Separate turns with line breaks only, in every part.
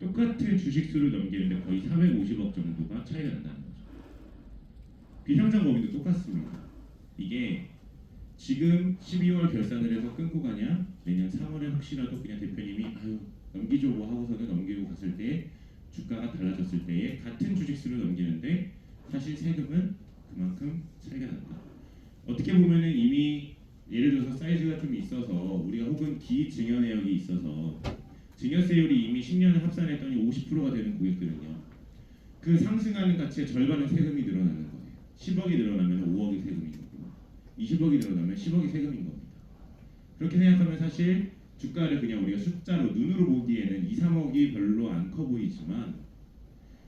똑같은 주식수를 넘기는데 거의 450억 정도가 차이가 난다는 거죠. 비상장 법인도 똑같습니다. 이게 지금 12월 결산을 해서 끊고 가냐 내년 3월에 혹시라도 그냥 대표님이 아유 넘기죠 뭐 하고서는 넘기고 갔을 때 주가가 달라졌을 때에 같은 주식수를 넘기는데 사실 세금은 그만큼 차이가 난다. 어떻게 보면은 이미 예를 들어서 사이즈가 좀 있어서 우리가 혹은 기증여 내역이 있어서 증여세율이 이미 10년을 합산했더니 50%가 되는 고객들은요. 그 상승하는 가치의 절반의 세금이 늘어나는 거예요. 10억이 늘어나면 5억이 세금인 거고 20억이 늘어나면 10억이 세금인 겁니다. 그렇게 생각하면 사실 주가를 그냥 우리가 숫자로 눈으로 보기에는 2, 3억이 별로 안 커 보이지만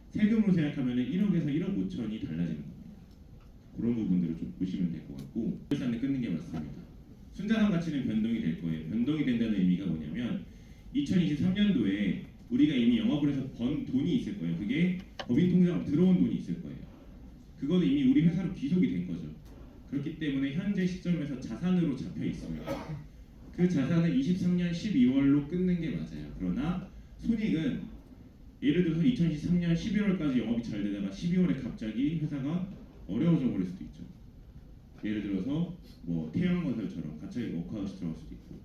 세금으로 생각하면 1억에서 1억 5천이 달라지는 겁니다. 그런 부분들을 좀 보시면 될 것 같고 결산을 끊는 게 맞습니다. 순자산 가치는 변동이 될 거예요. 변동이 된다는 의미가 뭐냐면 2023년도에 우리가 이미 영업을 해서 번 돈이 있을 거예요. 그게 법인 통장으로 들어온 돈이 있을 거예요. 그거는 이미 우리 회사로 귀속이 된 거죠. 그렇기 때문에 현재 시점에서 자산으로 잡혀 있습니다. 그 자산을 23년 12월로 끊는 게 맞아요. 그러나 손익은 예를 들어서 2023년 11월까지 영업이 잘 되다가 12월에 갑자기 회사가 어려워져 버릴 수도 있죠. 예를 들어서 뭐 태양건설처럼 갑자기 워크아웃이 들어갈 수도 있고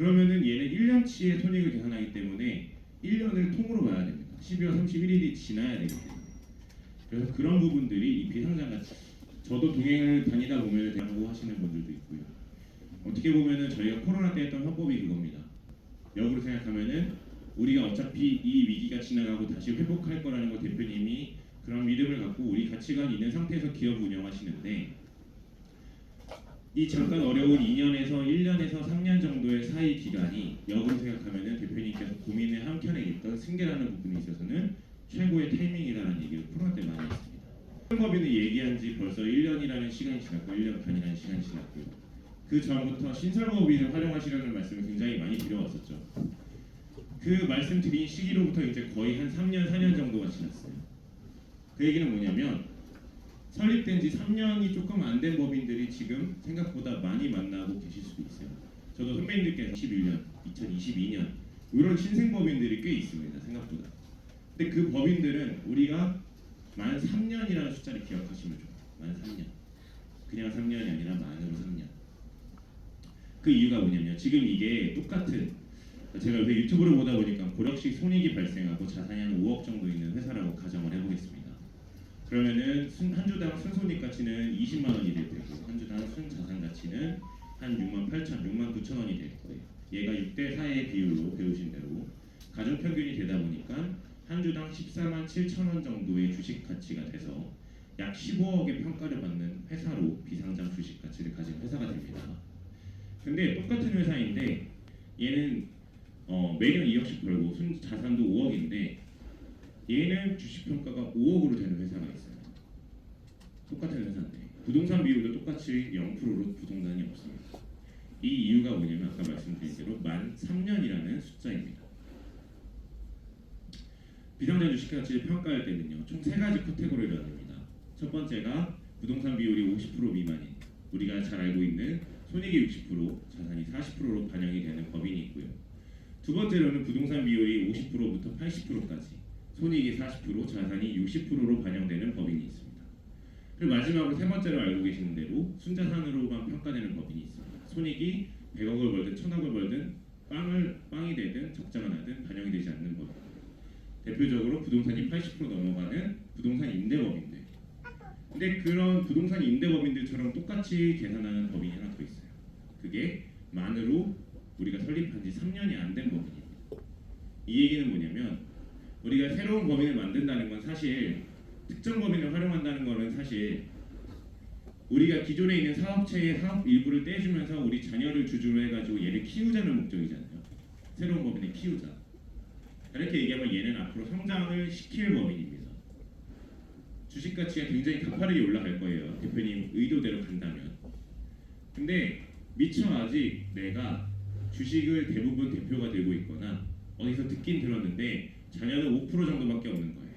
그러면은 얘는 1년치의 손익을 계산하기 때문에 1년을 통으로 봐야 됩니다. 12월 31일이 지나야 되기 때문에 그래서 그런 부분들이 이 비상장가 저도 동행을 다니다 보면 대하고 하시는 분들도 있고요. 어떻게 보면은 저희가 코로나 때 했던 화법이 그겁니다. 역으로 생각하면은 우리가 어차피 이 위기가 지나가고 다시 회복할 거라는 거 대표님이 그런 믿음을 갖고 우리 가치관이 있는 상태에서 기업 운영하시는데 이 잠깐 어려운 2년에서 1년에서 3년 정도의 사이 기간이 역으로 생각하면은 대표님께서 고민의 한켠에 있던 승계라는 부분에 있어서는 최고의 타이밍이라는 얘기를 코로나 때 많이 했습니다. 법인을 얘기한 지 벌써 1년이라는 시간이 지났고 1년 반이라는 시간이 지났고요. 그 전부터 신설법인을 활용하시려는 말씀을 굉장히 많이 드려왔었죠. 그 말씀드린 시기로부터 이제 거의 한 3년, 4년 정도가 지났어요. 그 얘기는 뭐냐면 설립된 지 3년이 조금 안 된 법인들이 지금 생각보다 많이 만나고 계실 수도 있어요. 저도 선배님들께서 21년, 2022년 이런 신생 법인들이 꽤 있습니다. 생각보다. 근데 그 법인들은 우리가 만 3년이라는 숫자를 기억하시면 좋아요. 만 3년. 그냥 3년이 아니라 만으로 3년. 그 이유가 뭐냐면 지금 이게 똑같은 제가 요새 유튜브를 보다 보니까 고력식 손익이 발생하고 자산이 한 5억 정도 있는 회사라고 가정을 해보겠습니다. 그러면은 순, 한 주당 순손익 가치는 20만 원이 될 테고 한 주당 순자산 가치는 한 6만 8천, 6만 9천 원이 될 거예요. 얘가 6대 4의 비율로 배우신 대로 가중 평균이 되다 보니까 한 주당 14만 7천 원 정도의 주식 가치가 돼서 약 15억의 평가를 받는 회사로 비상장 주식 가치를 가진 회사가 됩니다. 근데 똑같은 회사인데 얘는 어, 매년 2억씩 벌고 순 자산도 5억인데 얘는 주식 평가가 5억으로 되는 회사가 있어요. 똑같은 회사인데 부동산 비율도 똑같이 0%로 부동산이 없습니다. 이 이유가 뭐냐면 아까 말씀드린 대로 만 3년이라는 숫자입니다. 비상장 주식 가치를 평가할 때는요 총 세 가지 카테고리를 나눕니다. 첫 번째가 부동산 비율이 50% 미만인 우리가 잘 알고 있는 손익이 60% 자산이 40%로 반영이 되는 법인이 있고요. 두 번째로는 부동산 비율이 50%부터 80%까지 손익이 40% 자산이 60%로 반영되는 법인이 있습니다. 그리고 마지막으로 세 번째로 알고 계시는 대로 순자산으로만 평가되는 법인이 있습니다. 손익이 100억을 벌든 1000억을 벌든 빵을 빵이 되든 적자가 나든 반영이 되지 않는 법인. 대표적으로 부동산이 80% 넘어가는 부동산 임대법인들. 근데 그런 부동산 임대법인들처럼 똑같이 계산하는 법인이 하나 더 있어요. 그게 만으로 우리가 설립한 지 3년이 안 된 법인입니다. 이 얘기는 뭐냐면 우리가 새로운 법인을 만든다는 건 사실 특정 법인을 활용한다는 거는 사실 우리가 기존에 있는 사업체의 사업 일부를 떼주면서 우리 자녀를 주주로 해가지고 얘를 키우자는 목적이잖아요. 새로운 법인을 키우자. 이렇게 얘기하면 얘는 앞으로 성장을 시킬 법인입니다. 주식 가치가 굉장히 가파르게 올라갈 거예요. 대표님 의도대로 간다면. 근데 미처 아직 내가 주식을 대부분 대표가 되고 있거나 어디서 듣긴 들었는데 자녀는 5% 정도밖에 없는 거예요.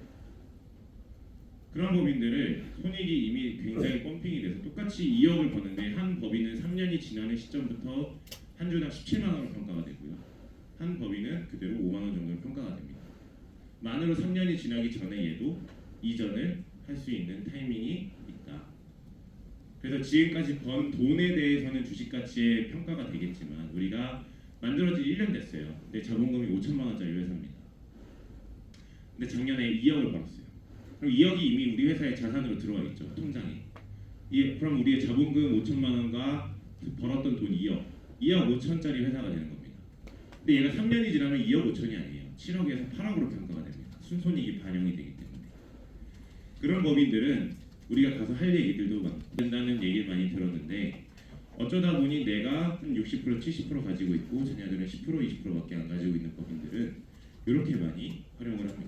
그런 법인들을 손익이 이미 굉장히 펌핑이 돼서 똑같이 2억을 버는데 한 법인은 3년이 지나는 시점부터 한 주당 17만 원으로 평가가 되고요. 한 법인은 그대로 5만 원 정도로 평가가 됩니다. 만으로 3년이 지나기 전에 얘도 이전을 할 수 있는 타이밍이 있다. 그래서 지금까지 번 돈에 대해서는 주식 가치의 평가가 되겠지만 우리가 만들어진 1년 됐어요. 근데 자본금이 5천만 원짜리 회사입니다. 근데 작년에 2억을 벌었어요. 그럼 2억이 이미 우리 회사의 자산으로 들어와 있죠. 통장에. 이 그럼 우리의 자본금 5천만 원과 벌었던 돈 2억, 2억 5천짜리 회사가 되는 겁니다. 근데 얘가 3년이 지나면 2억 5천이 아니에요. 7억에서 8억으로 평가가 됩니다. 순손익이 반영이 되기 때문에. 그런 법인들은 우리가 가서 할 얘기들도 많 된다는 얘기를 많이 들었는데 어쩌다 보니 내가 한 60% 70% 가지고 있고 자녀들은 10% 20%밖에 안 가지고 있는 법인들은 이렇게 많이 활용을 합니다.